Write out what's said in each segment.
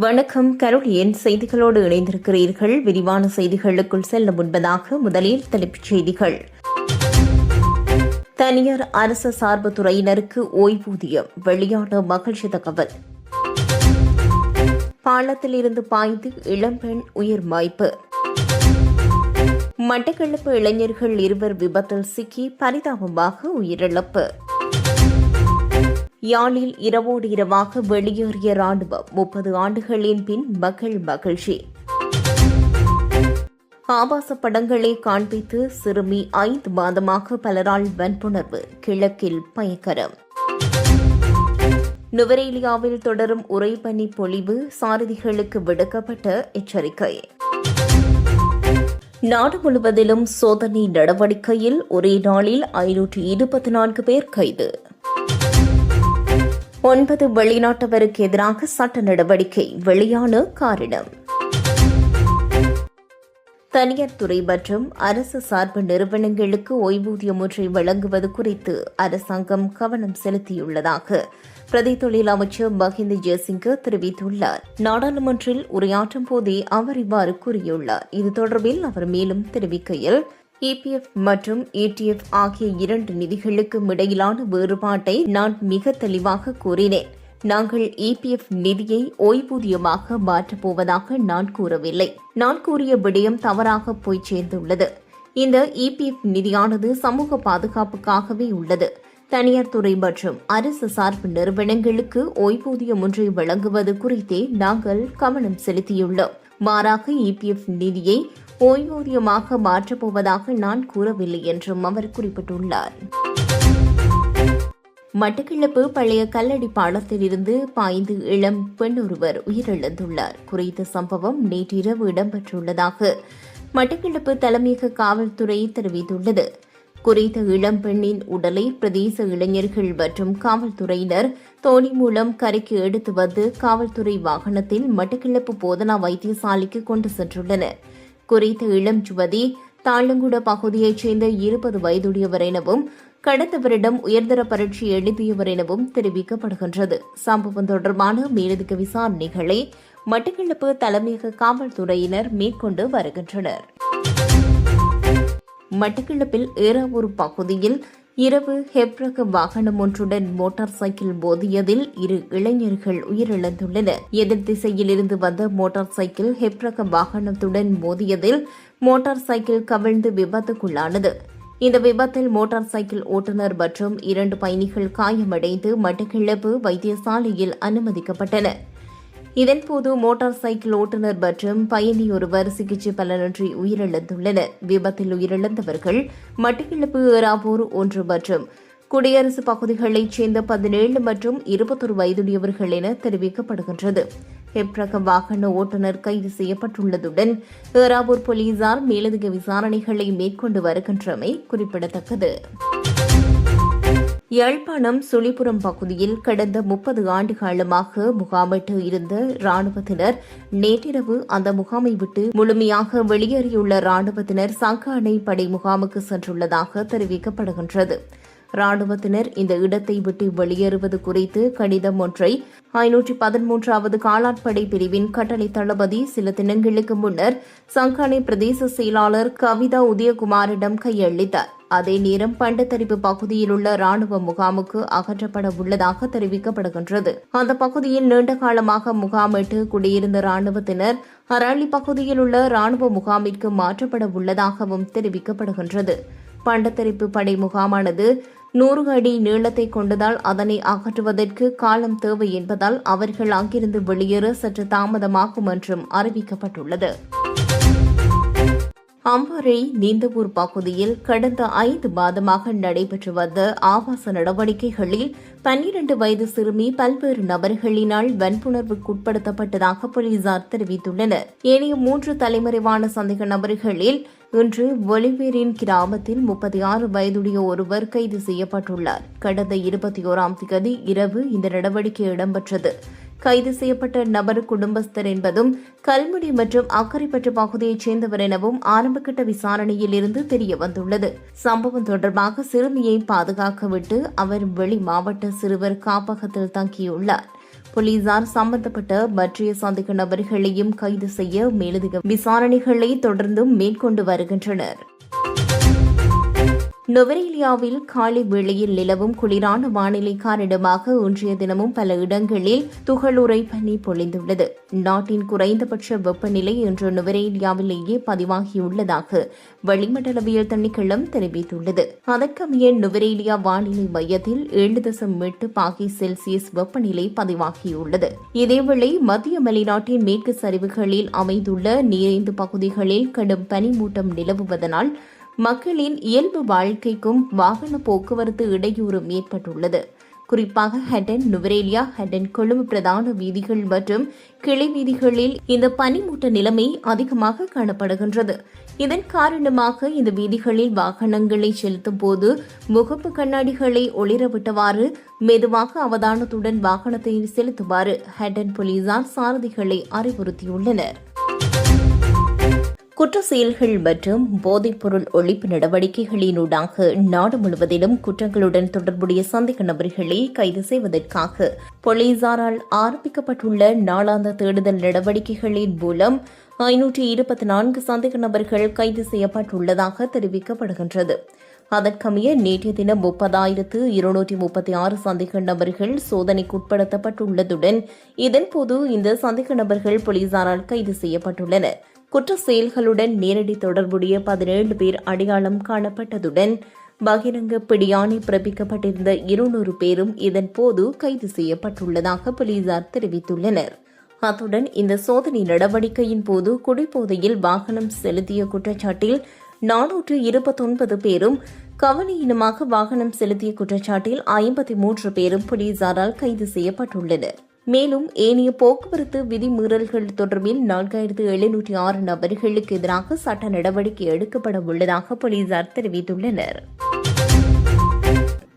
வணக்கம். கரோலியன் செய்திகளோடு இணைந்திருக்கிறீர்கள்? விரிவான செய்திகளுக்குள் செல்ல முன்பதாக முதலில் தலைப்புச் செய்திகள். தனியார் அரசு சார்பு துறையினருக்கு ஓய்வூதியம் வெளியான மகிழ்ச்சி தகவல். பாலத்திலிருந்து பாய்ந்து இளம்பெண் உயிர் மாய்ப்பு. மட்டக்களப்பு இளைஞர்கள் இருவர் விபத்தில் சிக்கி பரிதாபமாக உயிரிழப்பு. யாழில் இரவோடு இரவாக வெளியேறிய ராணுவம் முப்பது ஆண்டுகளின் பின் மக்கள் மகிழ்ச்சி. ஆபாச படங்களை காண்பித்து சிறுமி ஐந்து மாதமாக பலரால் வன்புணர்வு கிழக்கில் பயங்கரம். நுவரேலியாவில் தொடரும் உறைபனி பொழிவு சாரதிகளுக்கு விடுக்கப்பட்ட எச்சரிக்கை. நாடு முழுவதிலும் சோதனை நடவடிக்கையில் ஒரே நாளில் ஐநூற்று இருபத்தி நான்கு பேர் கைது. ஒன்பது வெளிநாட்டவருக்கு எதிராக சட்ட நடவடிக்கை வெளியான காரணம். தனியார் துறை மற்றும் அரசு சார்பு நிறுவனங்களுக்கு ஓய்வூதியம் ஒன்றை வழங்குவது குறித்து அரசாங்கம் கவனம் செலுத்தியுள்ளதாக பிரதி தொழில் அமைச்சர் மஹிந்த ஜெயசிங்க தெரிவித்துள்ளார். நாடாளுமன்றில் உரையாற்றும் போதே அவர் இவ்வாறு கூறியுள்ளார். இது தொடர்பில் அவர் மேலும் தெரிவிக்கையில் இபிஎஃப் மற்றும் ஏடிஎஃப் ஆகிய இரண்டு நிதிகளுக்கும் இடையிலான வேறுபாட்டை நான் மிக தெளிவாக கூறினேன். நாங்கள் இபிஎஃப் நிதியை ஓய்வூதியமாக மாற்றப் போவதாக நான் கூறவில்லை. நான் கூறிய விடயம் தவறாக போய் சேர்ந்துள்ளது. இந்த இபிஎஃப் நிதியானது சமூக பாதுகாப்புக்காகவே உள்ளது. தனியார் துறை மற்றும் அரசு சார்பு நிறுவனங்களுக்கு ஓய்வூதியம் ஒன்றை வழங்குவது குறித்தே நாங்கள் கவனம் செலுத்தியுள்ளோம். மாறாக இபிஎஃப் நிதியை ஓய்வூதியமாக மாற்றப்போவதாக நான் கூறவில்லை என்றும் அவர் குறிப்பிட்டுள்ளார். மட்டக்களப்பு பழைய கல்லடி பாலத்திலிருந்து பாய்ந்து இளம் பெண் ஒருவர் உயிரிழந்துள்ளார். குறித்த சம்பவம் நேற்றிரவு இடம்பெற்றுள்ளதாக மட்டக்களப்பு தலைமையக காவல்துறை தெரிவித்துள்ளது. குறித்த இளம் பெண்ணின் உடலை பிரதேச இளைஞர்கள் மற்றும் காவல்துறையினர் தோணி மூலம் கரைக்கு எடுத்து வந்து காவல்துறை வாகனத்தில் மட்டக்களப்பு போதனா வைத்தியசாலைக்கு கொண்டு சென்றுள்ளனர். குறித்த இளம் ஜுவதி தாளங்குட பகுதியைச் சேர்ந்த இருபது வயதுடையவர் எனவும் கடந்த வருடம் உயர்தர பரீட்சை எழுதியவர் எனவும் தெரிவிக்கப்படுகின்றது. சம்பவம் தொடர்பான மேலதிக விசாரணைகளை மட்டக்களப்பு தலைமையக காவல்துறையினர் மேற்கொண்டு வருகின்றனர். மட்டக்களப்பில் ஏறாவூர் பகுதியில் இரவு ஹெப்ரக வாகனம் ஒன்றுடன் மோட்டார் சைக்கிள் மோதியதில் இரு இளைஞர்கள் உயிரிழந்துள்ளனர். எதிர் திசையில் இருந்து வந்த மோட்டார் சைக்கிள் ஹெப்ரக வாகனத்துடன் மோதியதில் மோட்டார் சைக்கிள் கவிழ்ந்து விபத்துக்குள்ளானது. இந்த விபத்தில் மோட்டார் சைக்கிள் ஓட்டுநர் மற்றும் இரண்டு பயணிகள் காயமடைந்து மட்டக்கிழப்பு வைத்தியசாலையில் அனுமதிக்கப்பட்டனர். இதன்போது மோட்டார் சைக்கிள் ஓட்டுநர் மற்றும் பயணி ஒருவர் சிகிச்சை பலனின்றி உயிரிழந்துள்ளனர். விபத்தில் உயிரிழந்தவர்கள் மட்டக்கிழப்பு ஏறாவூர் ஒன்று மற்றும் குடியரசு பகுதிகளைச் சேர்ந்த பதினேழு மற்றும் இருபத்தொரு வயதுடையவர்கள் என தெரிவிக்கப்படுகின்றது. ஹெப்ரக வாகன ஓட்டுநர் கைது செய்யப்பட்டுள்ளதுடன் ஏறாவூர் போலீசார் மேலதிக விசாரணைகளை மேற்கொண்டு வருகின்றமை குறிப்பிடத்தக்கது. யாழ்ப்பாணம் சுழிபுரம் பகுதியில் கடந்த முப்பது ஆண்டு காலமாக முகாமிட்டு இருந்த ராணுவத்தினர் நேற்றிரவு அந்த முகாமை விட்டு முழுமையாக வெளியேறியுள்ள ராணுவத்தினர் சங்கானை படை முகாமுக்கு சென்றுள்ளதாக தெரிவிக்கப்படுகின்றது. ராணுவத்தினர் இந்த இடத்தை விட்டு வெளியேறுவது குறித்து கடிதம் ஒன்றை ஐநூற்றி பதிமூன்றாவது காலாட்படை பிரிவின் கட்டளை தளபதி சில தினங்களுக்கு முன்னர் சங்கானை பிரதேச செயலாளர் கவிதா உதயகுமாரிடம் கையளித்தார். அதே நேரம் பண்டத்தரிப்பு பகுதியில் உள்ள ராணுவ முகாமுக்கு அகற்றப்பட உள்ளதாக தெரிவிக்கப்படுகின்றது. அந்த பகுதியில் நீண்ட காலமாக முகாமிட்டு குடியிருந்த ராணுவத்தினர் அரளி பகுதியில் உள்ள ராணுவ முகாமிற்கு மாற்றப்பட உள்ளதாகவும் தெரிவிக்கப்படுகின்றது. பண்டத்தரிப்பு படை முகாமானது நூறு அடி நீளத்தை கொண்டதால் அதனை அகற்றுவதற்கு காலம் தேவை என்பதால் அவர்கள் அங்கிருந்து வெளியேற சற்று தாமதமாகும் என்றும் அறிவிக்கப்பட்டுள்ளது. அம்பாறை நீந்தவூர் பகுதியில் கடந்த ஐந்து மாதமாக நடைபெற்று வந்த ஆபாச நடவடிக்கைகளில் பன்னிரண்டு வயது சிறுமி பல்வேறு நபர்களினால் வன்புணர்வுக்குட்படுத்தப்பட்டதாக போலீசார் தெரிவித்துள்ளனர். ஏனைய மூன்று தலைமறைவான சந்தேக நபர்களில் இன்று ஒலிவேரின் கிராமத்தில் முப்பத்தி ஆறு வயதுடைய ஒருவர் கைது செய்யப்பட்டுள்ளார். கடந்த இருபத்தி ஓராம் தேதி இரவு இந்த நடவடிக்கை இடம்பெற்றது. கைது செய்யப்பட்ட நபர் குடும்பஸ்தர் என்பதும் கல்முடி மற்றும் அக்கரைப்பற்று பகுதியைச் சேர்ந்தவர் எனவும் ஆரம்பகட்ட விசாரணையில் இருந்து தெரியவந்துள்ளது சம்பவம் தொடர்பாக சிறுமியை பாதுகாக்கவிட்டு அவர் வெளி மாவட்ட சிறுவர் காப்பகத்தில் தங்கியுள்ளார். போலீசார் சம்பந்தப்பட்ட மற்றைய சந்தேக நபர்களையும் கைது செய்ய மேலதிக விசாரணைகளை தொடர்ந்தும் மேற்கொண்டு வருகின்றனர். நுவரேலியாவில் காலை வேளையில் நிலவும் குளிரான வானிலை காரணமாக இன்றைய தினமும் பல இடங்களில் துகளுரை பனி பொழிந்துள்ளது. நாட்டின் குறைந்தபட்ச வெப்பநிலை இன்று நுவரேலியாவிலேயே பதிவாகியுள்ளதாக வளிமண்டலவியல் திணைக்களம் தெரிவித்துள்ளது. அதற்கமைய நுவரேலியா வானிலை மையத்தில் ஏழு தசம் எட்டு பாகி செல்சியஸ் வெப்பநிலை பதிவாகியுள்ளது. இதேவேளை மத்திய மலைநாட்டின் மேற்கு சரிவுகளில் அமைந்துள்ள நீரைந்து பகுதிகளில் கடும் பனிமூட்டம் நிலவுவதனால் மக்களின் இயல்பு வாழ்க்கைக்கும் வாகன போக்குவரத்து இடையூறும் ஏற்பட்டுள்ளது. குறிப்பாக ஹெடன் நுவரேலியா ஹெடன் கொழும்பு பிரதான வீதிகள் மற்றும் கிளை வீதிகளில் இந்த பனிமூட்ட நிலைமை அதிகமாக காணப்படுகின்றது. இதன் காரணமாக இந்த வீதிகளில் வாகனங்களை செலுத்தும் போது முகப்பு கண்ணாடிகளை ஒளிரவிட்டவாறு மெதுவாக அவதானத்துடன் வாகனத்தை செலுத்துமாறு ஹெடன் போலீசார் சாரதிகளை அறிவுறுத்தியுள்ளனர். குற்ற செயல்கள் மற்றும் போதைப்பொருள் ஒழிப்பு நடவடிக்கைகளினூடாக நாடு முழுவதிலும் குற்றங்களுடன் தொடர்புடைய சந்தேக நபர்களை கைது செய்வதற்காக போலீசாரால் ஆரம்பிக்கப்பட்டுள்ள நாளாந்த தேடுதல் நடவடிக்கைகளின் மூலம் ஐநூற்றி இருபத்தி நான்கு சந்தேக நபர்கள் கைது செய்யப்பட்டுள்ளதாக தெரிவிக்கப்படுகின்றது. அதற்கமைய நேற்றைய தினம் முப்பதாயிரத்து இருநூற்றி முப்பத்தி ஆறு சந்தேக நபர்கள் சோதனைக்குட்படுத்தப்பட்டுள்ளதுடன் இதன்போது இந்த சந்தேக நபர்கள் போலீசாரால் கைது செய்யப்பட்டுள்ளனர். குற்ற செயல்களுடன் நேரடி தொடர்புடைய பதினேழு பேர் அடையாளம் காணப்பட்டதுடன் பகிரங்க பிடியாணை பிறப்பிக்கப்பட்டிருந்த இருநூறு பேரும் இதன் போது கைது செய்யப்பட்டுள்ளதாக போலீசார் தெரிவித்துள்ளனர். அத்துடன் இந்த சோதனை நடவடிக்கையின் போது குடிபோதையில் வாகனம் செலுத்திய குற்றச்சாட்டில் நானூற்று இருபத்தொன்பது பேரும் கவலையினமாக வாகனம் செலுத்திய குற்றச்சாட்டில் ஐம்பத்தி மூன்று பேரும் போலீசாரால் கைது செய்யப்பட்டுள்ளனர். மேலும் ஏனைய போக்குவரத்து விதிமீறல்கள் தொடர்பில் நான்காயிரத்து எழுநூற்றி ஆறு நபர்களுக்கு எதிராக சட்ட நடவடிக்கை எடுக்கப்பட உள்ளதாக போலீசார் தெரிவித்துள்ளனர்.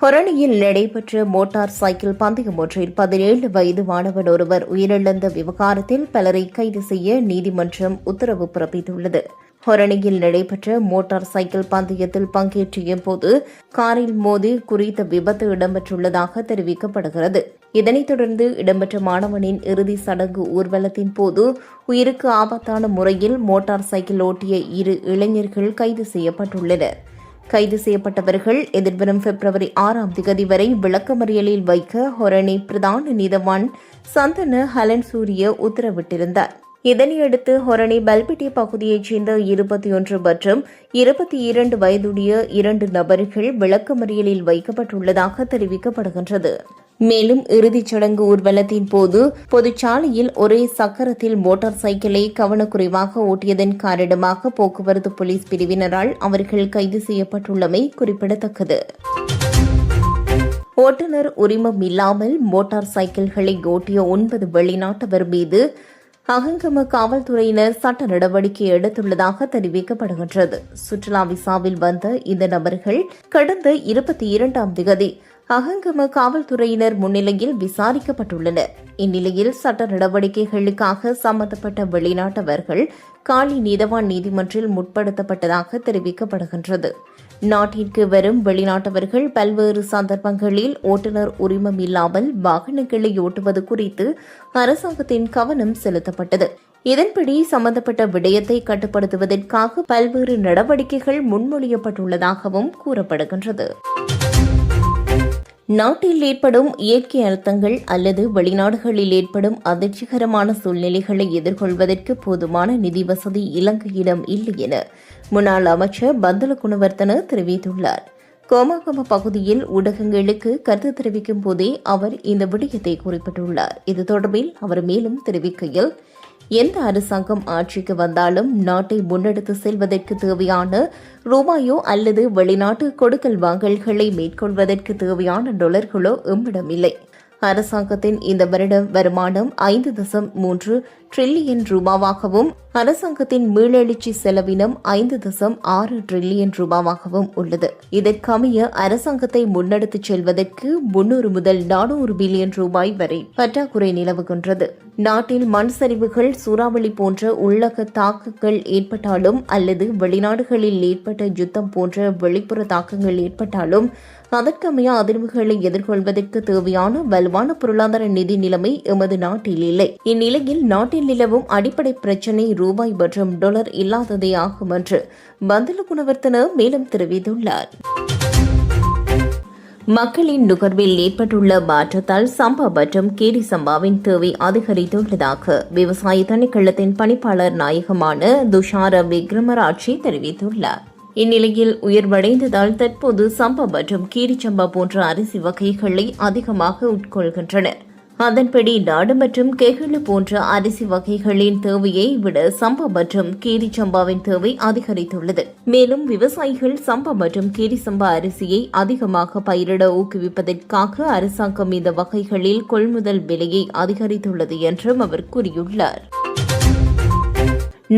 ஹொரணியில் நடைபெற்ற மோட்டார் சைக்கிள் பந்தயம் ஒன்றில் பதினேழு வயது மாணவன் ஒருவர் உயிரிழந்த விவகாரத்தில் பலரை கைது செய்ய நீதிமன்றம் உத்தரவு பிறப்பித்துள்ளது. ஹொரணியில் நடைபெற்ற மோட்டார் சைக்கிள் பந்தயத்தில் பங்கேற்றிய போது காரில் மோதி குறித்த விபத்து இடம்பெற்றுள்ளதாக தெரிவிக்கப்படுகிறது. இதனைத் தொடர்ந்து இடம்பெற்ற மாணவனின் இறுதி சடங்கு ஊர்வலத்தின் போது உயிருக்கு ஆபத்தான முறையில் மோட்டார் சைக்கிள் ஓட்டிய இரு இளைஞர்கள் கைது செய்யப்பட்டுள்ளனர். கைது செய்யப்பட்டவர்கள் எதிர்வரும் பிப்ரவரி ஆறாம் திகதி வரை விளக்கமறியலில் வைக்க ஹொரணி பிரதான நீதவான் சந்தன ஹலன் சூரிய உத்தரவிட்டிருந்தார். இதனையடுத்து ஹொரணி பல்பிட்டி பகுதியைச் சேர்ந்த இருபத்தி ஒன்று மற்றும் இருபத்தி இரண்டு வயதுடைய இரண்டு நபர்கள் விளக்கமறியலில் வைக்கப்பட்டுள்ளதாக தெரிவிக்கப்படுகின்றது. மேலும் இறுதிச் சடங்கு ஊர்வலத்தின் போது பொதுச்சாலையில் ஒரே சக்கரத்தில் மோட்டார் சைக்கிளை கவனக்குறைவாக ஓட்டியதன் காரணமாக போக்குவரத்து போலீஸ் பிரிவினரால் அவர்கள் கைது செய்யப்பட்டுள்ளமை குறிப்பிடத்தக்கது. ஓட்டுநர் உரிமம் இல்லாமல் மோட்டார் சைக்கிள்களை ஓட்டிய ஒன்பது வெளிநாட்டவர் மீது அகங்கம காவல்துறையினர் சட்ட நடவடிக்கை எடுத்துள்ளதாக தெரிவிக்கப்படுகின்றது. சுற்றுலா விசாவில் வந்த இந்த நபர்கள் கடந்த இருபத்தி இரண்டாம் திகதி அகங்கம காவல்துறையினர் முன்னிலையில் விசாரிக்கப்பட்டுள்ளனர். இந்நிலையில் சட்ட நடவடிக்கைகளுக்காக சம்பந்தப்பட்ட வெளிநாட்டவர்கள் காலி நீதவான் நீதிமன்றில் முற்படுத்தப்பட்டதாக தெரிவிக்கப்படுகின்றது. நாட்டிற்கு வரும் வெளிநாட்டவர்கள் பல்வேறு சந்தர்ப்பங்களில் ஓட்டுநர் உரிமம் இல்லாமல் வாகனங்களை ஓட்டுவது குறித்து அரசாங்கத்தின் கவனம் செலுத்தப்பட்டது. இதன்படி சம்பந்தப்பட்ட விடயத்தை கட்டுப்படுத்துவதற்காக பல்வேறு நடவடிக்கைகள் முன்மொழியப்பட்டுள்ளதாகவும் கூறப்படுகின்றது. நாட்டில் ஏற்படும் இயற்கை அழுத்தங்கள் அல்லது வெளிநாடுகளில் ஏற்படும் அதிர்ச்சிகரமான சூழ்நிலைகளை எதிர்கொள்வதற்கு போதுமான நிதி வசதி இலங்கையிடம் இல்லை என முன்னாள் அமைச்சர் பந்தல குணவர்த்தன தெரிவித்துள்ளார். கோமாகம பகுதியில் ஊடகங்களுக்கு கருத்து தெரிவிக்கும் போதே அவர் இந்த விடயத்தை குறிப்பிட்டுள்ளார். இது தொடர்பில் அவர் மேலும் தெரிவிக்கையில் எந்த அரசாங்கம் ஆட்சிக்கு வந்தாலும் நாட்டை முன்னெடுத்து செல்வதற்கு தேவையான ரூபாயோ அல்லது வெளிநாட்டு கொடுக்கல் வாங்கல்களை மேற்கொள்வதற்கு தேவையான டொலர்களோ எம்மிடமில்லை. அரசாங்கத்தின் இந்த வருடம் வருமானம் ஐந்து தசம் மூன்று டிரில்லியன் ரூபாவாகவும் அரசாங்கத்தின் மீளெழுச்சி செலவினம் ஐந்து தசம் ஆறு டிரில்லியன் ரூபாவாகவும் உள்ளது. இதற்கமைய அரசாங்கத்தை முன்னெடுத்துச் செல்வதற்கு முன்னூறு முதல் நானூறு பில்லியன் ரூபாய் வரை பற்றாக்குறை நிலவுகின்றது. நாட்டில் மண் சரிவுகள் சூறாவளி போன்ற உள்ளக தாக்குகள் ஏற்பட்டாலும் அல்லது வெளிநாடுகளில் ஏற்பட்ட யுத்தம் போன்ற வெளிப்புற தாக்கங்கள் ஏற்பட்டாலும் அதற்கமைய அதிர்வுகளை எதிர்கொள்வதற்கு தேவையான வலுவான பொருளாதார நிதி நிலைமை எமது நாட்டில் இல்லை. இந்நிலையில் நாட்டில் நிலவும் அடிப்படை பிரச்சினை ரூபாய் மற்றும் டொலர் இல்லாததே ஆகும் என்று பந்தல குணவர்த்தன மேலும் தெரிவித்துள்ளார். மக்களின் நுகர்வில் ஏற்பட்டுள்ள மாற்றத்தால் சம்பா மற்றும் கேரி சம்பாவின் தேவை அதிகரித்துள்ளதாக விவசாய திணைக்களத்தின் பணிப்பாளர் நாயகமான துஷார விக்ரமராட்சி தெரிவித்துள்ளார். இந்நிலையில் உயர்வடைந்ததால் தற்போது சம்பா மற்றும் கீரிச்சம்பா போன்ற அரிசி வகைகளை அதிகமாக உட்கொள்கின்றனர். அதன்படி நாடு மற்றும் கெகிழு போன்ற அரிசி வகைகளின் தேவையை விட சம்பா மற்றும் கீரி சம்பாவின் தேவை அதிகரித்துள்ளது. மேலும் விவசாயிகள் சம்பா மற்றும் கீரி சம்பா அரிசியை அதிகமாக பயிரிட ஊக்குவிப்பதற்காக அரசாங்கம் இந்த வகைகளில் கொள்முதல் விலையை அதிகரித்துள்ளது என்றும் அவர் கூறியுள்ளார்.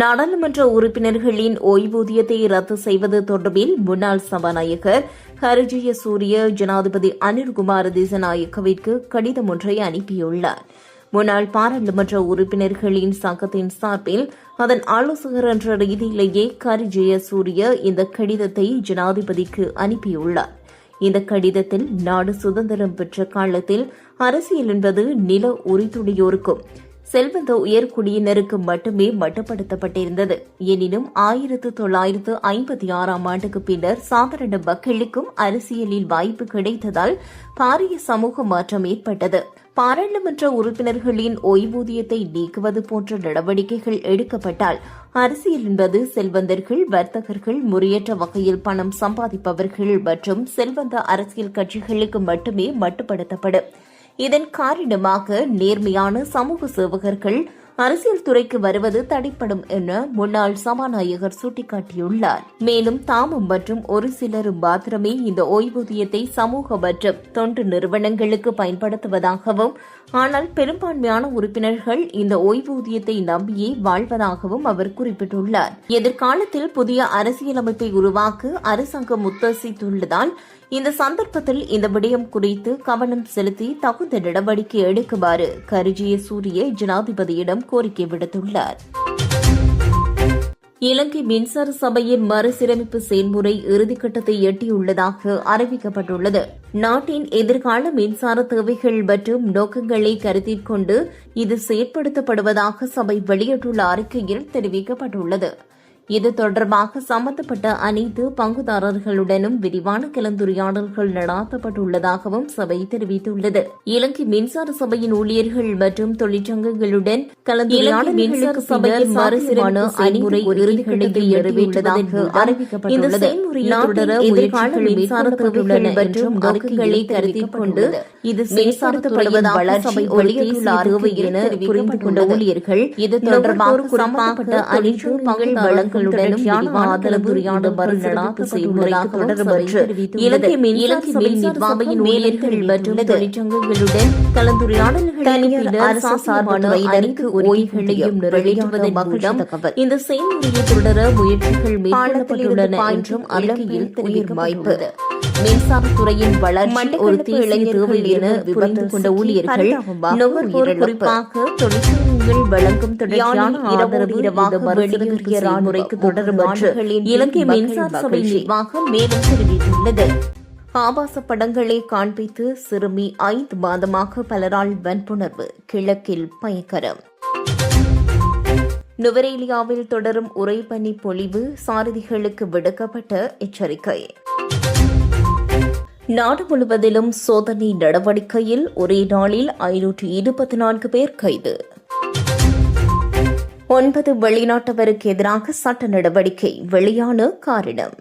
நாடாளுமன்ற உறுப்பினர்களின் ஓய்வூதியத்தை ரத்து செய்வது தொடர்பில் முன்னாள் சபாநாயகர் ஹரிஜய சூரிய ஜனாதிபதி அனில்குமார் திசநாயக்கவிற்கு கடிதம் ஒன்றை அனுப்பியுள்ளார். முன்னாள் பாராளுமன்ற உறுப்பினர்களின் சங்கத்தின் சார்பில் அதன் ஆலோசகர் என்ற ரீதியிலேயே கரிஜய சூரிய இந்த கடிதத்தை ஜனாதிபதிக்கு அனுப்பியுள்ளார். இந்த கடிதத்தில் நாடு சுதந்திரம் பெற்ற காலத்தில் அரசியல் என்பது நில உரித்துடையோருக்கும் செல்வந்த உயர்குடியினருக்கு மட்டுமே மட்டுப்படுத்தப்பட்டிருந்தது. எனினும் ஆயிரத்து தொள்ளாயிரத்து ஐம்பத்தி ஆறாம் ஆண்டுக்கு பின்னர் சாதாரண மக்களுக்கும் அரசியலில் வாய்ப்பு கிடைத்ததால் பாரிய சமூக மாற்றம் ஏற்பட்டது. பாராளுமன்ற உறுப்பினர்களின் ஓய்வூதியத்தை நீக்குவது போன்ற நடவடிக்கைகள் எடுக்கப்பட்டால் அரசியல் என்பது செல்வந்தர்கள் வர்த்தகர்கள் முறையற்ற வகையில் பணம் சம்பாதிப்பவர்கள் மற்றும் செல்வந்த அரசியல் கட்சிகளுக்கு மட்டுமே மட்டுப்படுத்தப்படும். இதன் காரணமாக நேர்மையான சமூக சேவகர்கள் அரசியல் துறைக்கு வருவது தடைப்படும் என முன்னாள் சபாநாயகர் சுட்டிக்காட்டியுள்ளார். மேலும் தாமும் மற்றும் ஒரு சிலரும் மாத்திரமே இந்த ஓய்வூதியத்தை சமூக மற்றும் தொண்டு நிறுவனங்களுக்கு பயன்படுத்துவதாகவும் ஆனால் பெரும்பான்மையான உறுப்பினர்கள் இந்த ஓய்வூதியத்தை நம்பியே வாழ்வதாகவும் அவர் குறிப்பிட்டுள்ளார். எதிர்காலத்தில் புதிய அரசியலமைப்பை உருவாக்க அரசாங்கம் உத்தேசித்துள்ளதால் இந்த சந்தர்ப்பத்தில் இந்த விடயம் குறித்து கவனம் செலுத்தி தகுந்த நடவடிக்கை எடுக்குமாறு கருஜிய சூரிய ஜனாதிபதியிடம் கோரிக்கை விடுத்துள்ளார். இலங்கை மின்சார சபையின் மறுசீரமைப்பு செயல்முறை இறுதிக்கட்டத்தை எட்டியுள்ளதாக அறிவிக்கப்பட்டுள்ளது. நாட்டின் எதிர்கால மின்சார தேவைகள் மற்றும் நோக்கங்களை கருத்தில் கொண்டு இது செயற்படுத்தப்படுவதாக சபை வெளியிட்டுள்ள அறிக்கையில் தெரிவிக்கப்பட்டுள்ளது. இது தொடர்பாக சம்பந்தப்பட்ட அனைத்து பங்குதாரர்களுடனும் விரிவான கலந்துரையாடல்கள் நடாத்தப்பட்டுள்ளதாகவும் சபை தெரிவித்துள்ளது. இலங்கை மின்சார சபையின் ஊழியர்கள் மற்றும் தொழிற்சங்கங்களுடன் இது தொடர்பாக சம்பந்தப்பட்ட அனைத்து பங்கு மக்களுடனும் ஆதரவு நடாப்பு செய்முறைக்கு தொடர்பற்று இலங்கை மின் இலங்கை மின் நிர்வாகியின் ஊழியர்கள் மற்றும் தொழிற்சங்கங்களுடன் கலந்துரையாடல்கள் அரசு சார்பான அனைத்து ஓய்வுகளையும் நிறைவேற்றுவதன் மூலம் இந்த செயல்முறையை தொடர முயற்சிகள் மேற்கொள்ளப்பட்டுள்ளன என்றும் அறிக்கையில் தெரிவிக்கும் வாய்ப்பு. மின்சாரத்துறையின் வளர்ச்சி ஒரு தேவை என விபத்து கொண்ட ஊழியர்கள் நுகர்வோர் குறிப்பாக தொழிற்சங்கங்கள் வழங்கும் தொடர்ச்சியான ஆதரவு இரவாக முறைக்கு தொடர்பற்று. இலங்கை மின்சார சபை நிர்வாகம் மேலும் தெரிவித்துள்ளது. ஆபாச படங்களை காண்பித்து சிறுமி ஐந்து மாதமாக பலரால் வன்புணர்வு கிழக்கில் பயங்கரம். நுவரேலியாவில் தொடரும் உறைபனி பொழிவு சாரதிகளுக்கு விடுக்கப்பட்ட எச்சரிக்கை. நாடு முழுவதிலும் சோதனை நடவடிக்கையில் ஒரே நாளில் ஐநூற்று இருபத்தி நான்கு பேர் கைது. ஒன்பது வெளிநாட்டவருக்கு எதிராக சட்ட நடவடிக்கை வெளியான காரணம்.